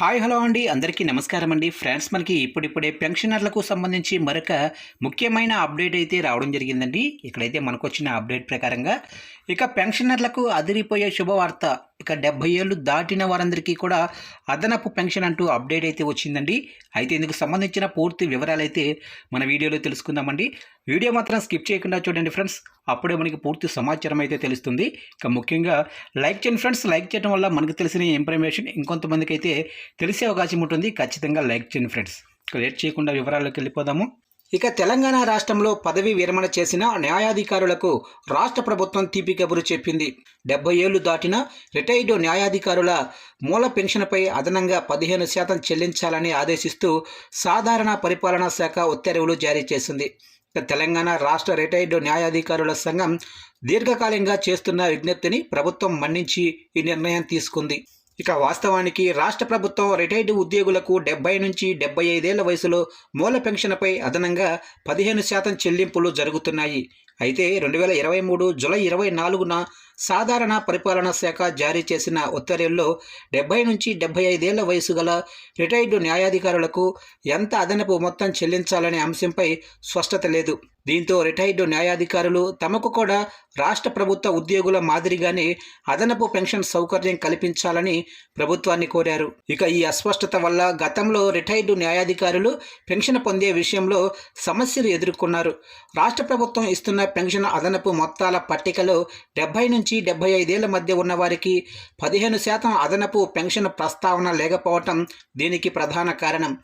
Hi hello అండి. అందరికీ నమస్కారం అండి. ఫ్రెండ్స్ మనకి ఇప్పుడిప్పుడే పెన్షనర్లకు సంబంధించి మరొక ముఖ్యమైన అప్డేట్ అయితే రావడం జరిగిందండి. ఇక్కడైతే మనకు వచ్చిన అప్డేట్ ప్రకారంగా ఇక పెన్షనర్లకు అదిరిపోయే శుభవార్త ఇక డెబ్బై ఏళ్ళు దాటిన వారందరికీ కూడా అదనపు పెన్షన్ అంటూ అప్డేట్ అయితే వచ్చిందండి. అయితే ఇందుకు సంబంధించిన పూర్తి వివరాలు అయితే మన వీడియోలో తెలుసుకుందామండి. వీడియో మాత్రం స్కిప్ చేయకుండా చూడండి ఫ్రెండ్స్. అప్పుడే మనకి పూర్తి సమాచారం అయితే తెలుస్తుంది. ఇక ముఖ్యంగా లైక్ చేయండి ఫ్రెండ్స్. లైక్ చేయడం వల్ల మనకు తెలిసిన ఇన్ఫర్మేషన్ ఇంకొంతమందికి అయితే తెలిసే అవకాశం ఉంటుంది. ఖచ్చితంగా లైక్ చేయండి ఫ్రెండ్స్. లేట్ చేయకుండా వివరాల్లోకి వెళ్ళిపోదాము. ఇక తెలంగాణ రాష్ట్రంలో పదవి విరమణ చేసిన న్యాయాధికారులకు రాష్ట్ర ప్రభుత్వం తీపి కబురు చెప్పింది. డెబ్బై ఏళ్ళు దాటిన రిటైర్డ్ న్యాయాధికారుల మూల పెన్షన్పై అదనంగా పదిహేను శాతం చెల్లించాలని ఆదేశిస్తూ సాధారణ పరిపాలనా శాఖ ఉత్తర్వులు జారీ చేసింది. తెలంగాణ రాష్ట్ర రిటైర్డ్ న్యాయాధికారుల సంఘం దీర్ఘకాలంగా చేస్తున్న విజ్ఞప్తిని ప్రభుత్వం మన్నించి ఈ నిర్ణయం తీసుకుంది. ఇక వాస్తవానికి రాష్ట్ర ప్రభుత్వం రిటైర్డ్ ఉద్యోగులకు డెబ్బై నుంచి డెబ్బై ఐదేళ్ళ వయసులో మూల పెన్షన్పై అదనంగా పదిహేను శాతం చెల్లింపులు జరుగుతున్నాయి. అయితే రెండు వేల ఇరవై మూడు జూలై ఇరవై నాలుగున సాధారణ పరిపాలనా శాఖ జారీ చేసిన ఉత్తర్వుల్లో డెబ్బై నుంచి డెబ్బై ఐదేళ్ళ వయసు గల రిటైర్డ్ న్యాయాధికారులకు ఎంత అదనపు మొత్తం చెల్లించాలనే అంశంపై స్పష్టత లేదు. దీంతో రిటైర్డ్ న్యాయాధికారులు తమకు కూడా రాష్ట్ర ప్రభుత్వ ఉద్యోగుల మాదిరిగానే అదనపు పెన్షన్ సౌకర్యం కల్పించాలని ప్రభుత్వాన్ని కోరారు. ఇక ఈ అస్పష్టత వల్ల గతంలో రిటైర్డ్ న్యాయాధికారులు పెన్షన్ పొందే విషయంలో సమస్యలు ఎదుర్కొన్నారు. రాష్ట్ర ప్రభుత్వం ఇస్తున్న పెన్షన్ అదనపు మొత్తాల పట్టికలో డెబ్బై నుంచి డెబ్బై ఐదేళ్ళ మధ్య ఉన్నవారికి పదిహేను శాతం అదనపు పెన్షన్ ప్రస్తావన లేకపోవటం దీనికి ప్రధాన కారణం.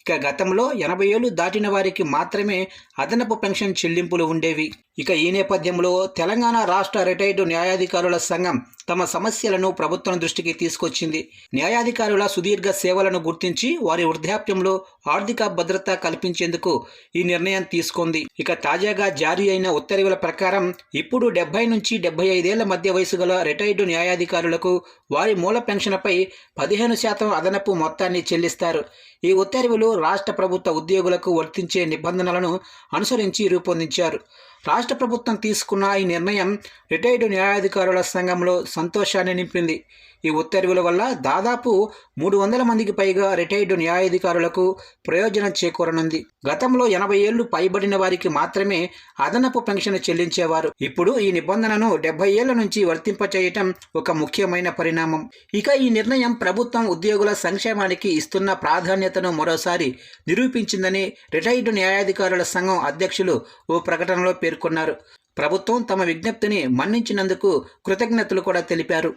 ఇక గతంలో ఎనభై ఏళ్ళు దాటిన వారికి మాత్రమే అదనపు పెన్షన్ చెల్లింపులు ఉండేవి. ఇక ఈ నేపథ్యంలో తెలంగాణ రాష్ట్ర రిటైర్డ్ న్యాయాధికారుల సంఘం తమ సమస్యలను ప్రభుత్వం దృష్టికి తీసుకొచ్చింది. న్యాయాధికారుల సుదీర్ఘ సేవలను గుర్తించి వారి వృద్ధాప్యంలో ఆర్థిక భద్రత కల్పించేందుకు ఈ నిర్ణయం తీసుకుంది. ఇక తాజాగా జారీ అయిన ఉత్తర్వుల ప్రకారం ఇప్పుడు డెబ్బై నుంచి డెబ్బై ఐదేళ్ళ మధ్య వయసు గల రిటైర్డ్ న్యాయాధికారులకు వారి మూల పెన్షన్పై పదిహేను శాతం అదనపు మొత్తాన్ని చెల్లిస్తారు. ఈ ఉత్తర్వులు రాష్ట్ర ప్రభుత్వ ఉద్యోగులకు వర్తించే నిబంధనలను అనుసరించి రూపొందించారు. రాష్ట్ర ప్రభుత్వం తీసుకున్న ఈ నిర్ణయం రిటైర్డ్ న్యాయాధికారుల సంఘంలో సంతోషాన్ని నింపింది. ఈ ఉత్తర్వుల వల్ల దాదాపు మూడు వందల మందికి పైగా రిటైర్డ్ న్యాయాధికారులకు ప్రయోజనం చేకూరనుంది. గతంలో ఎనభై ఏళ్ళు పైబడిన వారికి మాత్రమే అదనపు పెన్షన్ చెల్లించేవారు. ఇప్పుడు ఈ నిబంధనను డెబ్బై ఏళ్ళ నుంచి వర్తింపచేయటం ఒక ముఖ్యమైన పరిణామం. ఇక ఈ నిర్ణయం ప్రభుత్వం ఉద్యోగుల సంక్షేమానికి ఇస్తున్న ప్రాధాన్యతను మరోసారి నిరూపించిందని రిటైర్డ్ న్యాయాధికారుల సంఘం అధ్యక్షులు ఓ ప్రకటనలో పేర్కొన్నారు. ప్రభుత్వం తమ విజ్ఞప్తిని మన్నించినందుకు కృతజ్ఞతలు కూడా తెలిపారు.